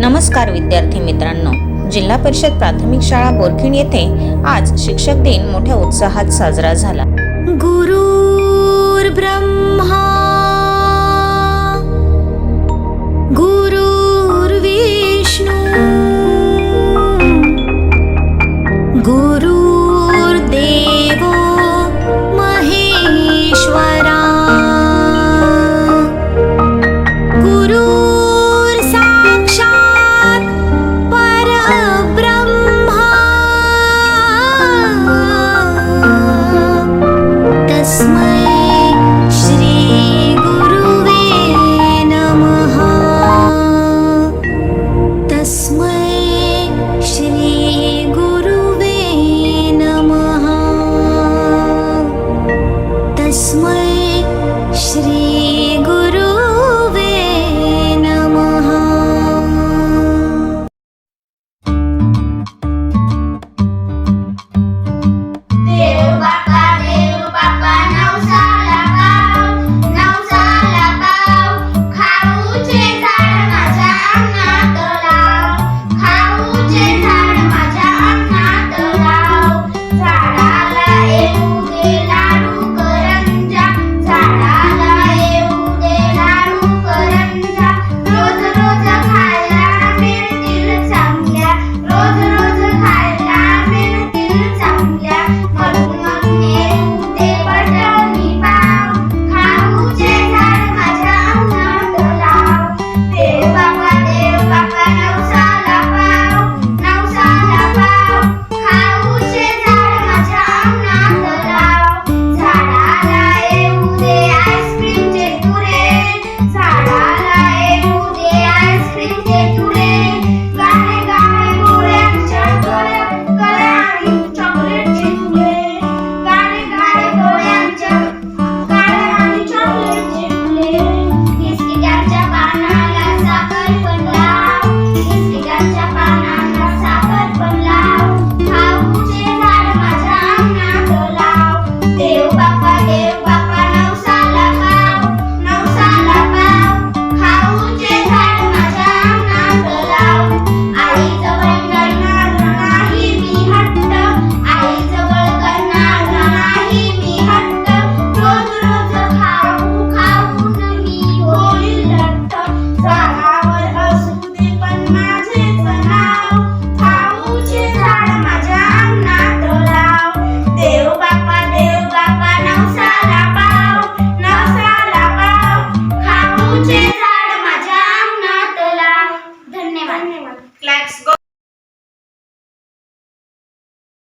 नमस्कार विद्यार्थी मित्रांनो. जिल्हा परिषद प्राथमिक शाळा बोरखिण येथे आज शिक्षक दिन मोठ्या उत्साहात साजरा झाला. गुरु ब्रह्मा